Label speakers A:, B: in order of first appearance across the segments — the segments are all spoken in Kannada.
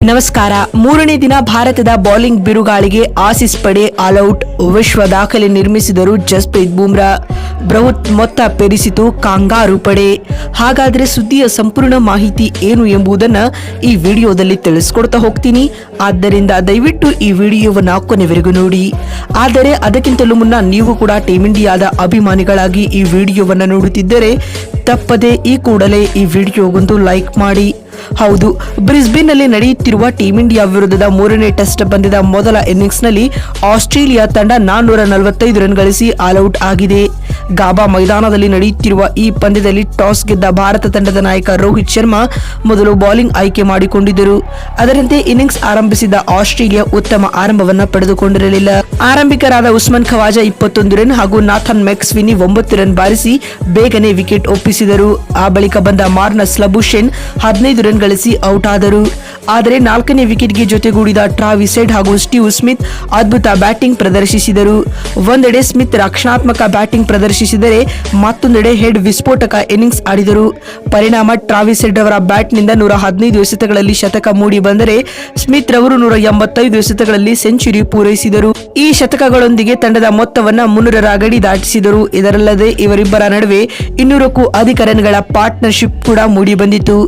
A: ನಮಸ್ಕಾರ. ಮೂರನೇ ದಿನ ಭಾರತದ ಬೌಲಿಂಗ್ ಬಿರುಗಾಳಿಗೆ ಆಸಿಸ್ ಪಡೆ ಆಲ್ಔಟ್. ವಿಶ್ವ ದಾಖಲೆ ನಿರ್ಮಿಸಿದರು ಜಸ್ಪ್ರೀತ್ ಬೂಮ್ರಾ. ಬೃಹತ್ ಮೊತ್ತ ಪೆರಿಸಿತು ಕಾಂಗಾರು ಪಡೆ. ಹಾಗಾದ್ರೆ ಸುದ್ದಿಯ ಸಂಪೂರ್ಣ ಮಾಹಿತಿ ಏನು ಎಂಬುದನ್ನ ಈ ವಿಡಿಯೋದಲ್ಲಿ ತಿಳಿಸ್ಕೊಡ್ತಾ ಹೋಗ್ತೀನಿ. ಆದ್ದರಿಂದ ದಯವಿಟ್ಟು ಈ ವಿಡಿಯೋವನ್ನು ಕೊನೆವರೆಗೂ ನೋಡಿ. ಆದರೆ ಅದಕ್ಕಿಂತಲೂ ಮುನ್ನ ನೀವು ಕೂಡ ಟೀಮ್ ಇಂಡಿಯಾದ ಅಭಿಮಾನಿಗಳಾಗಿ ಈ ವಿಡಿಯೋವನ್ನು ನೋಡುತ್ತಿದ್ದರೆ ತಪ್ಪದೆ ಈ ಕೂಡಲೇ ಈ ವಿಡಿಯೋಗೊಂದು ಲೈಕ್ ಮಾಡಿ. ಹೌದು, ಬ್ರಿಸ್ಬೇನ್ನಲ್ಲಿ ನಡೆಯುತ್ತಿರುವ ಟೀಂ ಇಂಡಿಯಾ ವಿರುದ್ಧದ ಮೂರನೇ ಟೆಸ್ಟ್ ಪಂದ್ಯದ ಮೊದಲ ಇನ್ನಿಂಗ್ಸ್ನಲ್ಲಿ ಆಸ್ಟ್ರೇಲಿಯಾ ತಂಡ ನಾನ್ನೂರ ನಲವತ್ತೈದು ರನ್ ಗಳಿಸಿ ಆಲ್ಔಟ್ ಆಗಿದೆ. ಗಾಬಾ ಮೈದಾನದಲ್ಲಿ ನಡೆಯುತ್ತಿರುವ ಈ ಪಂದ್ಯದಲ್ಲಿ ಟಾಸ್ ಗೆದ್ದ ಭಾರತ ತಂಡದ ನಾಯಕ ರೋಹಿತ್ ಶರ್ಮಾ ಮೊದಲು ಬೌಲಿಂಗ್ ಆಯ್ಕೆ ಮಾಡಿಕೊಂಡಿದ್ದರು. ಅದರಂತೆ ಇನ್ನಿಂಗ್ಸ್ ಆರಂಭಿಸಿದ ಆಸ್ಟ್ರೇಲಿಯಾ ಉತ್ತಮ ಆರಂಭವನ್ನು ಪಡೆದುಕೊಂಡಿರಲಿಲ್ಲ. ಆರಂಭಿಕರಾದ ಉಸ್ಮಾನ್ ಖವಾಜಾ ಇಪ್ಪತ್ತೊಂದು ರನ್ ಹಾಗೂ ನಾಥನ್ ಮೆಕ್ಸ್ವಿನಿ ಒಂಬತ್ತು ರನ್ ಬಾರಿಸಿ ಬೇಗನೆ ವಿಕೆಟ್ ಒಪ್ಪಿಸಿದರು. ಆ ಬಳಿಕ ಬಂದ ಮಾರ್ನಸ್ ಲಬುಷೆನ್ ಹದಿನೈದು ರನ್ ಗಳಿಸಿ ಔಟ್ ಆದರು. ಆದರೆ ನಾಲ್ಕನೇ ವಿಕೆಟ್ಗೆ ಜೊತೆಗೂಡಿದ ಟ್ರಾವಿಸೆಡ್ ಹಾಗೂ ಸ್ಟೀವ್ ಸ್ಮಿತ್ ಅದ್ಭುತ ಬ್ಯಾಟಿಂಗ್ ಪ್ರದರ್ಶಿಸಿದರು. ಒಂದೆಡೆ ಸ್ಮಿತ್ ರಕ್ಷಣಾತ್ಮಕ ಬ್ಯಾಟಿಂಗ್ ಪ್ರದರ್ಶಿಸಿದರೆ ಮತ್ತೊಂದೆಡೆ ಹೆಡ್ ವಿಸ್ಫೋಟಕ ಇನ್ನಿಂಗ್ಸ್ ಆಡಿದರು. ಪರಿಣಾಮ ಟ್ರಾವಿಸೆಡ್ ಅವರ ಬ್ಯಾಟ್ನಿಂದ ನೂರ ಹದಿನೈದು ಎಸೆತಗಳಲ್ಲಿ ಶತಕ ಮೂಡಿ ಬಂದರೆ ಸ್ಮಿತ್ ರವರು ನೂರ ಎಂಬತ್ತೈದು ಎಸೆತಗಳಲ್ಲಿ ಸೆಂಚುರಿ ಪೂರೈಸಿದರು. ಈ ಶತಕಗಳೊಂದಿಗೆ ತಂಡದ ಮೊತ್ತವನ್ನು ಮುನ್ನೂರರ ಗಡಿ ದಾಟಿಸಿದರು. ಇದರಲ್ಲದೆ ಇವರಿಬ್ಬರ ನಡುವೆ ಇನ್ನೂರಕ್ಕೂ ಅಧಿಕ ರನ್ಗಳ ಪಾರ್ಟ್ನರ್ಶಿಪ್ ಕೂಡ ಮೂಡಿಬಂದಿತು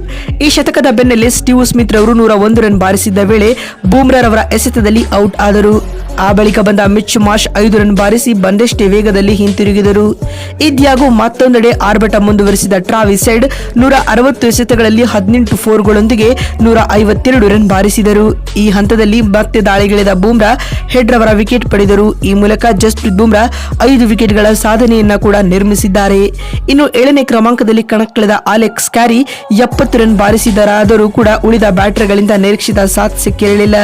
A: ಈ ಈ ಶತಕದ ಬೆನ್ನಲ್ಲೇ ಸ್ಟೀವ್ ಸ್ಮಿತ್ ರವರು ನೂರ ಒಂದು ರನ್ ಬಾರಿಸಿದ್ದ ವೇಳೆ ಬೂಮ್ರಾರವರ ಎಸೆತದಲ್ಲಿ ಔಟ್ ಆದರು. ಆ ಬಳಿಕ ಬಂದ ಮಿಚ್ ಮಾಶ್ ಐದು ರನ್ ಬಾರಿಸಿ ಬಂದಷ್ಟೇ ವೇಗದಲ್ಲಿ ಹಿಂತಿರುಗಿದರು. ಇದ್ಯಾಗೂ ಮತ್ತೊಂದೆಡೆ ಆರ್ಭಟ ಮುಂದುವರಿಸಿದ ಟ್ರಾವಿಸ್ ಸೈಡ್ ನೂರ ಅರವತ್ತು ಎಸೆತಗಳಲ್ಲಿ ಹದಿನೆಂಟು ಫೋರ್ಗಳೊಂದಿಗೆ ನೂರ ಐವತ್ತೆರಡು ರನ್ ಬಾರಿಸಿದರು. ಈ ಹಂತದಲ್ಲಿ ಮತ್ತೆ ದಾಳಿಗಿಳಿದ ಬೂಮ್ರಾ ಹೆಡ್ ರವರ ವಿಕೆಟ್ ಪಡೆದರು. ಈ ಮೂಲಕ ಜಸ್ಪ್ರೀತ್ ಬೂಮ್ರಾ ಐದು ವಿಕೆಟ್ಗಳ ಸಾಧನೆಯನ್ನ ಕೂಡ ನಿರ್ಮಿಸಿದ್ದಾರೆ. ಇನ್ನು ಏಳನೇ ಕ್ರಮಾಂಕದಲ್ಲಿ ಕಣಕ್ಕಿಳಿದ ಅಲೆಕ್ಸ್ ಕ್ಯಾರಿ ಎಪ್ಪತ್ತು ರನ್ ಬಾರಿಸಿದರಾದರೂ ಕೂಡ ಉಳಿದ ಬ್ಯಾಟರಿಗಳಿಂದ ನಿರೀಕ್ಷಿತ ಸಾಥ್ ಸಿಕ್ಕಿರಲಿಲ್ಲ.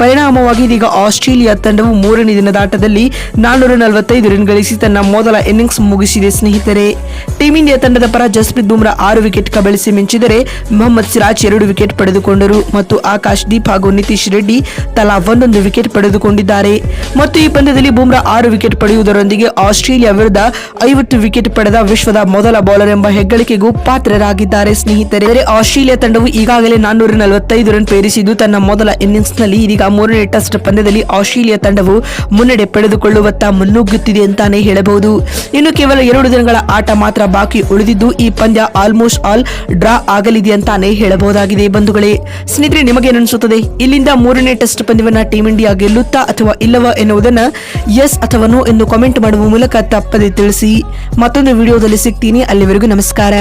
A: ಪರಿಣಾಮವಾಗಿ ಇದೀಗ ಆಸ್ಟ್ರೇಲಿಯಾ ತಂಡವು ಮೂರನೇ ದಿನದ ಆಟದಲ್ಲಿ ನಾನ್ನೂರ ನಲವತ್ತೈದು ರನ್ ಗಳಿಸಿ ತನ್ನ ಮೊದಲ ಇನ್ನಿಂಗ್ಸ್ ಮುಗಿಸಿದೆ, ಸ್ನೇಹಿತರೆ. ಟೀಂ ಇಂಡಿಯಾ ತಂಡದ ಪರ ಜಸ್ಪ್ರೀತ್ ಬುಮ್ರಾ ಆರು ವಿಕೆಟ್ ಕಬಳಿಸಿ ಮಿಂಚಿದರೆ ಮೊಹಮ್ಮದ್ ಸಿರಾಜ್ ಎರಡು ವಿಕೆಟ್ ಪಡೆದುಕೊಂಡರು ಮತ್ತು ಆಕಾಶ್ ದೀಪ್ ಹಾಗೂ ನಿತೀಶ್ ರೆಡ್ಡಿ ತಲಾ ಒಂದೊಂದು ವಿಕೆಟ್ ಪಡೆದುಕೊಂಡಿದ್ದಾರೆ. ಮತ್ತು ಈ ಪಂದ್ಯದಲ್ಲಿ ಬುಮ್ರಾ ಆರು ವಿಕೆಟ್ ಪಡೆಯುವುದರೊಂದಿಗೆ ಆಸ್ಟ್ರೇಲಿಯಾ ವಿರುದ್ಧ ಐವತ್ತು ವಿಕೆಟ್ ಪಡೆದ ವಿಶ್ವದ ಮೊದಲ ಬೌಲರ್ ಎಂಬ ಹೆಗ್ಗಳಿಕೆಗೂ ಪಾತ್ರರಾಗಿದ್ದಾರೆ, ಸ್ನೇಹಿತರೆ. ಆಸ್ಟ್ರೇಲಿಯಾ ತಂಡವು ಈಗಾಗಲೇ ನಾನ್ನೂರ ನಲವತ್ತೈದು ರನ್ ಪೇರಿಸಿದ್ದು, ತನ್ನ ಮೊದಲ ಇನ್ನಿಂಗ್ಸ್ನಲ್ಲಿ ಇದೀಗ ಮೂರನೇ ಟೆಸ್ಟ್ ಪಂದ್ಯದಲ್ಲಿ ಆಸ್ಟ್ರೇಲಿಯಾ ತಂಡವು ಮುನ್ನಡೆ ಪಡೆದುಕೊಳ್ಳುವತ್ತ ಮುನ್ನುಗ್ಗುತ್ತಿದೆ ಅಂತಾನೆ ಹೇಳಬಹುದು. ಇನ್ನು ಕೇವಲ ಎರಡು ದಿನಗಳ ಆಟ ಮಾತ್ರ ಬಾಕಿ ಉಳಿದಿದ್ದು, ಈ ಪಂದ್ಯ ಆಲ್ಮೋಸ್ಟ್ ಆಲ್ ಡ್ರಾ ಆಗಲಿದೆ ಅಂತಾನೆ ಹೇಳಬಹುದಾಗಿದೆ ಬಂಧುಗಳೇ. ಸ್ನೇಹಿತರೆ ನಿಮಗೇನನ್ಸುತ್ತದೆ ಇಲ್ಲಿಂದ ಮೂರನೇ ಟೆಸ್ಟ್ ಪಂದ್ಯವನ್ನ ಟೀಮ್ ಇಂಡಿಯಾ ಗೆಲ್ಲುತ್ತಾ ಅಥವಾ ಇಲ್ಲವಾ ಎನ್ನುವುದನ್ನ ಎಸ್ ಅಥವಾ ನೋ ಎಂದು ಕಾಮೆಂಟ್ ಮಾಡುವ ಮೂಲಕ ತಪ್ಪದೆ ತಿಳಿಸಿ. ಮತ್ತೊಂದು ವಿಡಿಯೋದಲ್ಲಿ ಸಿಗ್ತೀನಿ. ಅಲ್ಲಿವರೆಗೂ ನಮಸ್ಕಾರ.